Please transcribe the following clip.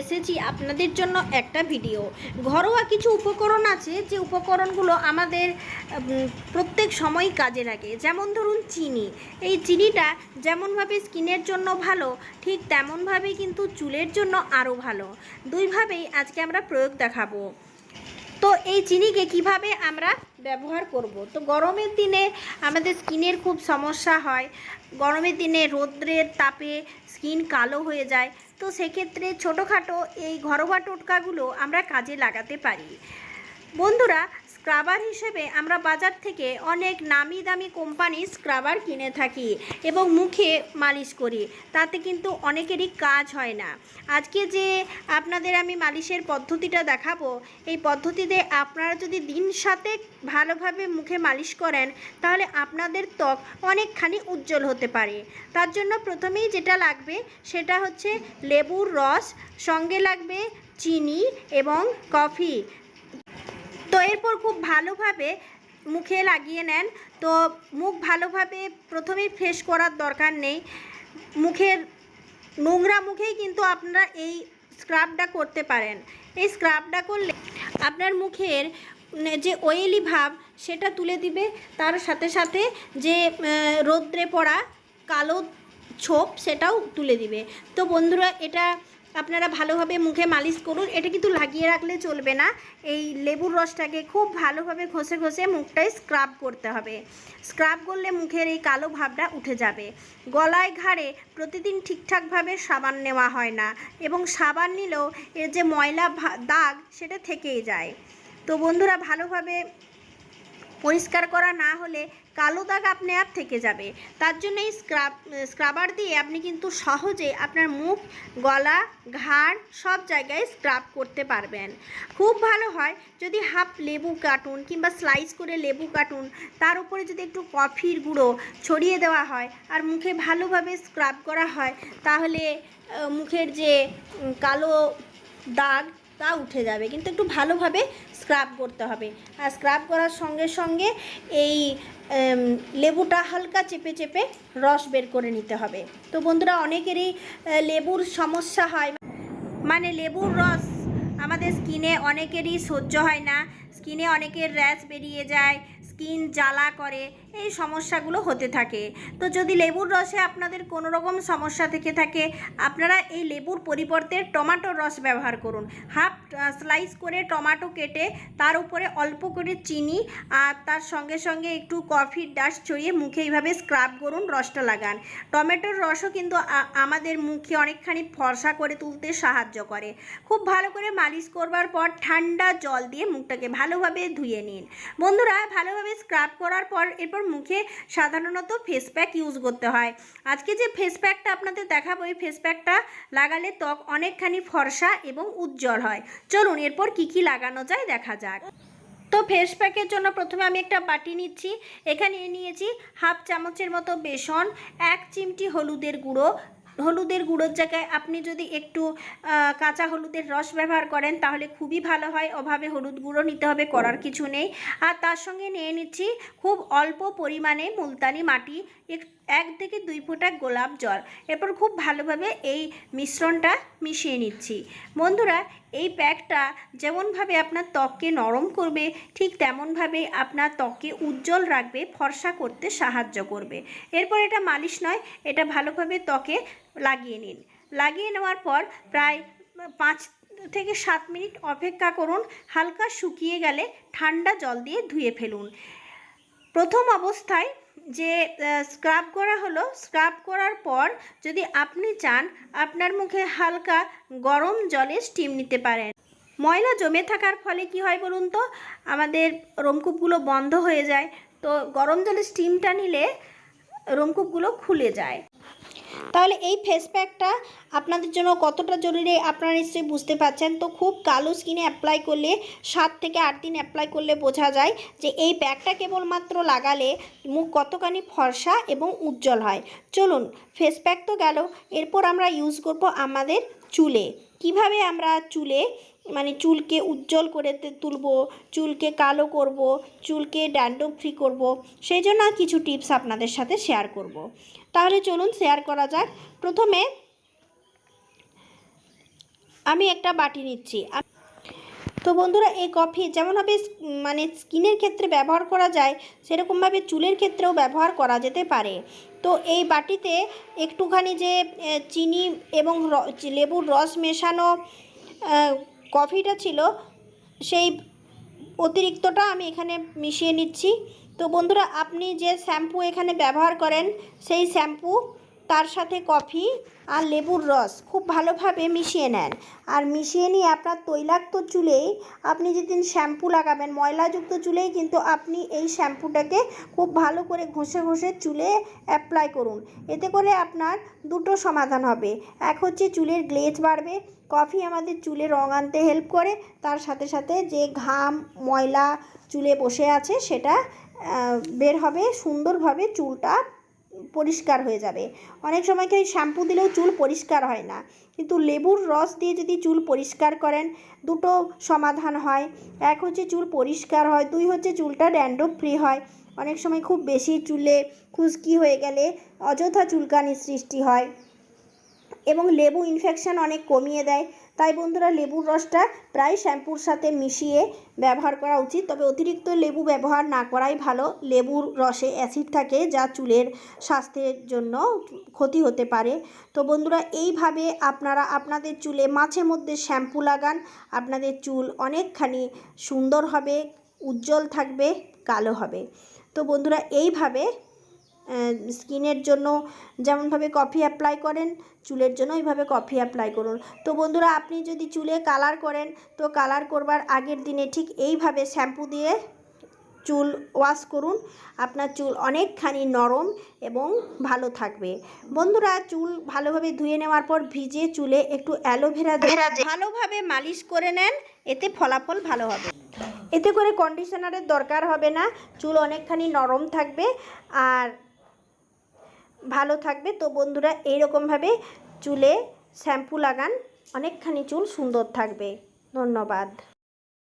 এসেছি আপনাদের জন্য একটা ভিডিও। ঘরোয়া কিছু উপকরণ আছে যে উপকরণগুলো আমাদের প্রত্যেক সময় কাজে লাগে। যেমন ধরুন চিনি। এই চিনিটা যেমনভাবে স্কিনের জন্য ভালো, ঠিক তেমনভাবেই কিন্তু চুলের জন্য আরও ভালো। দুইভাবেই আজকে আমরা প্রয়োগ দেখাবো। তো এই চিনিকে কীভাবে আমরা ব্যবহার করব? তো গরমের দিনে আমাদের স্কিনের খুব সমস্যা হয়। গরমের দিনে রৌদ্রের তাপে স্কিন কালো হয়ে যায়। তো সেক্ষেত্রে ছোটোখাটো এই ঘরোয়া টোটকাগুলো আমরা কাজে লাগাতে পারি। বন্ধুরা স্ক্রাবার হিসেবে আমরা বাজার থেকে অনেক নামি দামি কোম্পানির স্ক্রাবার কিনে থাকি এবং মুখে মালিশ করি। তাতে কিন্তু অনেকেরই কাজ হয় না। আজকে যে আপনাদের আমি মালিশের পদ্ধতিটা দেখাবো, এই পদ্ধতিতে আপনারা যদি দিন সাথে ভালোভাবে মুখে মালিশ করেন, তাহলে আপনাদের ত্বক অনেকখানি উজ্জ্বল হতে পারে। তার জন্য প্রথমেই যেটা লাগবে, সেটা হচ্ছে লেবুর রস, সঙ্গে লাগবে চিনি এবং কফি। তো এরপর খুব ভালোভাবে মুখে লাগিয়ে নেন। তো মুখ ভালোভাবে প্রথমেই ফ্রেশ করার দরকার নেই। মুখের নোংরা মুখেই কিন্তু আপনারা এই স্ক্রাবটা করতে পারেন। এই স্ক্রাবটা করলে আপনার মুখের যে ওয়েলি ভাব সেটা তুলে দিবে। তার সাথে সাথে যে রৌদ্রে পড়া কালো ছোপ সেটাও তুলে দিবে। তো বন্ধুরা, এটা আপনারা ভালোভাবে মুখে মালিশ করুন। এটা কিন্তু লাগিয়ে রাখলে চলবে না। এই লেবুর রসটাকে খুব ভালোভাবে ঘষে ঘষে মুখটায় স্ক্রাব করতে হবে। স্ক্রাব করলে মুখের এই কালো ভাবটা উঠে যাবে। গলায় ঘাড়ে প্রতিদিন ঠিকঠাকভাবে সাবান নেওয়া হয় না এবং সাবান নিলেও এর যে ময়লা দাগ সেটা থেকেই যায়। তো বন্ধুরা, ভালোভাবে পরিষ্কার করা না হলে কালো দাগ আপনি আর থেকে যাবে। তার জন্য এই স্ক্রাব, স্ক্রাবার দিয়ে আপনি কিন্তু সহজে আপনার মুখ, গলা, ঘাড় সব জায়গায় স্ক্রাব করতে পারবেন। খুব ভালো হয় যদি হাফ লেবু কাটুন কিংবা স্লাইস করে লেবু কাটুন, তার উপরে যদি একটু কফির গুঁড়ো ছড়িয়ে দেওয়া হয় আর মুখে ভালোভাবে স্ক্রাব করা হয়, তাহলে মুখের যে কালো দাগ তা উঠে যাবে। কিন্তু একটু ভালোভাবে স্ক্রাব করতে হবে। আর স্ক্রাব করার সঙ্গে সঙ্গে এই লেবুটা হালকা চেপে চেপে রস বের করে নিতে হবে। তো বন্ধুরা, অনেকেরই লেবুর সমস্যা হয়। মানে লেবুর রস আমাদের স্কিনে অনেকেরই সহ্য হয় না। স্কিনে অনেকের র্যাশ বেরিয়ে যায়। স্কিন জ্বালা করে এই সমস্যাগুলো হতে থাকে। তো যদি লেবুর রসে আপনাদের কোনো রকম সমস্যা থেকে থাকে, আপনারা এই লেবুর পরিবর্তে টমেটোর রস ব্যবহার করুন। হাফ স্লাইস করে টমেটো কেটে তার উপরে অল্প করে চিনি আর তার সঙ্গে সঙ্গে একটু কফির ডাস্ট ছড়িয়ে মুখে এইভাবে স্ক্রাব করুন, রসটা লাগান। টমেটোর রসও কিন্তু আমাদের মুখে অনেকখানি ফর্সা করে তুলতে সাহায্য করে। খুব ভালো করে মালিশ করবার পর ঠান্ডা জল দিয়ে মুখটাকে ভালোভাবে ধুয়ে নিন। বন্ধুরা, ভালোভাবে স্ক্রাব করার পর এরপর মুখে সাধারণত ফেস প্যাক ইউজ করতে হয়। আজকে যে ফেস প্যাকটা আপনাদের দেখাবো, এই ফেস প্যাকটা লাগালে ত্বক অনেকখানি ফর্সা এবং উজ্জ্বল হয়। চলুন এরপর কি কি লাগানো যায় দেখা যাক। তো ফেস প্যাকের জন্য প্রথমে আমি একটা বাটি নিচ্ছি। এখানে নিয়েছি হাফ চামচের মতো বেসন, এক চিমটি হলুদের গুঁড়ো হলুদের গুঁড়োর জায়গায় আপনি যদি একটু কাঁচা হলুদের রস ব্যবহার করেন তাহলে খুবই ভালো হয়। অভাবে হলুদ গুঁড়ো নিতে হবে করার কিছু নেই। আর তার সঙ্গে নিয়ে নিচ্ছি খুব অল্প পরিমাণে মুলতানি মাটি, এক- এক থেকে দুই ফোঁটা গোলাপ জল। এরপর খুব ভালোভাবে এই মিশ্রণটা মিশিয়ে নিচ্ছি। বন্ধুরা, এই প্যাকটা যেমনভাবে আপনার ত্বককে নরম করবে, ঠিক তেমনভাবে আপনার ত্বককে উজ্জ্বল রাখবে, ফর্সা করতে সাহায্য করবে। এরপর এটা মালিশ নয়, এটা ভালোভাবে ত্বকে লাগিয়ে নিন। লাগিয়ে নেওয়ার পর প্রায় পাঁচ থেকে সাত মিনিট অপেক্ষা করুন। হালকা শুকিয়ে গেলে ঠান্ডা জল দিয়ে ধুয়ে ফেলুন। প্রথম অবস্থায় যে স্ক্রাব করা হলো স্ক্রাব করার পর যদি আপনি চান, আপনার মুখে হালকা গরম জলে স্টিম নিতে পারেন। ময়লা জমে থাকার ফলে কি হয় বলুন তো, আমাদের রোমকূপগুলো বন্ধ হয়ে যায়। তো গরম জলে স্টিমটা নিলে রোমকূপগুলো খুলে যায়। তাহলে এই ফেস প্যাকটা আপনাদের জন্য কতটা জরুরি আপনারা নিশ্চয়ই বুঝতে পারছেন। তো খুব কালো স্কিনে অ্যাপ্লাই করলে, সাত থেকে আট দিন অ্যাপ্লাই করলে বোঝা যায় যে এই প্যাকটা কেবলমাত্র লাগালে মুখ কতখানি ফর্সা এবং উজ্জ্বল হয়। চলুন ফেস প্যাক তো গেল, এরপর আমরা ইউজ করব আমাদের চুলে। কীভাবে আমরা চুলে মানে চুলকে উজ্জ্বল করে তুলব, চুলকে কালো করব, চুলকে ড্যান্ড্রফ ফ্রি করব, সেই জন্য কিছু টিপস আপনাদের সাথে শেয়ার করব। তাহলে চলুন শেয়ার করা যাক। প্রথমে আমি একটা বাটি নিচ্ছি। তো বন্ধুরা, এই কফি যেমনভাবে মানে স্কিনের ক্ষেত্রে ব্যবহার করা যায়, সেরকমভাবে চুলের ক্ষেত্রেও ব্যবহার করা যেতে পারে। তো এই বাটিতে একটুখানি যে চিনি এবং লেবুর রস মেশানো কফিটা ছিল, সেই অতিরিক্তটা আমি এখানে মিশিয়ে নিচ্ছি। তো বন্ধুরা, আপনি যে শ্যাম্পু এখানে ব্যবহার করেন, সেই শ্যাম্পু, তার সাথে কফি আর লেবুর রস খুব ভালোভাবে মিশিয়ে নেন। আর মিশিয়ে নিয়ে আপনার তৈলাক্ত চুলে আপনি যেদিন শ্যাম্পু লাগাবেন, ময়লাযুক্ত চুলেই কিন্তু আপনি এই শ্যাম্পুটাকে খুব ভালো করে ঘষে ঘষে চুলে অ্যাপ্লাই করুন। এতে করে আপনার দুটো সমাধান হবে। এক হচ্ছে চুলের গ্লেজ বাড়বে, কফি আমাদের চুলে রঙ আনতে হেল্প করে, তার সাথে সাথে যে ঘাম, ময়লা চুলে বসে আছে, সেটা বের হবে, সুন্দরভাবে চুলটা পরিষ্কার হয়ে যাবে। অনেক সময় কি শ্যাম্পু দিলেও চুল পরিষ্কার হয় না। কিন্তু লেবুর রস দিয়ে যদি চুল পরিষ্কার করেন, দুটো সমাধান হয়। এক হচ্ছে চুল পরিষ্কার হয়, দুই হচ্ছে চুলটা ড্যান্ড্রফ ফ্রি হয়। অনেক সময় খুব বেশি চুলে খুশকি হয়ে গেলে অযথা চুলকানির সৃষ্টি হয়। এবং লেবু ইনফেকশন অনেক কমিয়ে দেয়। তাই বন্ধুরা, লেবুর রসটা প্রায় শ্যাম্পুর সাথে মিশিয়ে ব্যবহার করা উচিত। তবে অতিরিক্ত লেবু ব্যবহার না করাই ভালো। লেবুর রসে অ্যাসিড থাকে, যা চুলের স্বাস্থ্যের জন্য ক্ষতি হতে পারে। তো বন্ধুরা, এইভাবে আপনারা আপনাদের চুলে মাঝে মধ্যে শ্যাম্পু লাগান। আপনাদের চুল অনেকখানি সুন্দর হবে, উজ্জ্বল থাকবে, কালো হবে। তো বন্ধুরা, এইভাবে স্কিনের জন্য যেমনভাবে কফি অ্যাপ্লাই করেন চুলের জন্য এইভাবে কফি অ্যাপ্লাই করুন। তো বন্ধুরা আপনি যদি চুলে কালার করেন তো কালার করবার আগের দিনে ঠিক এইভাবে শ্যাম্পু দিয়ে চুল ওয়াশ করুন। আপনার চুল অনেকখানি নরম এবং ভালো থাকবে। বন্ধুরা চুল ভালোভাবে ধুয়ে নেওয়ার পর ভিজে চুলে একটু অ্যালোভেরা দিয়ে ভালোভাবে মালিশ করে নেন এতে ফলাফল ভালো হবে। এতে করে কন্ডিশনারের দরকার হবে না চুল অনেকখানি নরম থাকবে। আর ভালো থাকবে। তো বন্ধুরা এইরকমভাবে চুলে শ্যাম্পু লাগান অনেকখানি চুল সুন্দর থাকবে। ধন্যবাদ।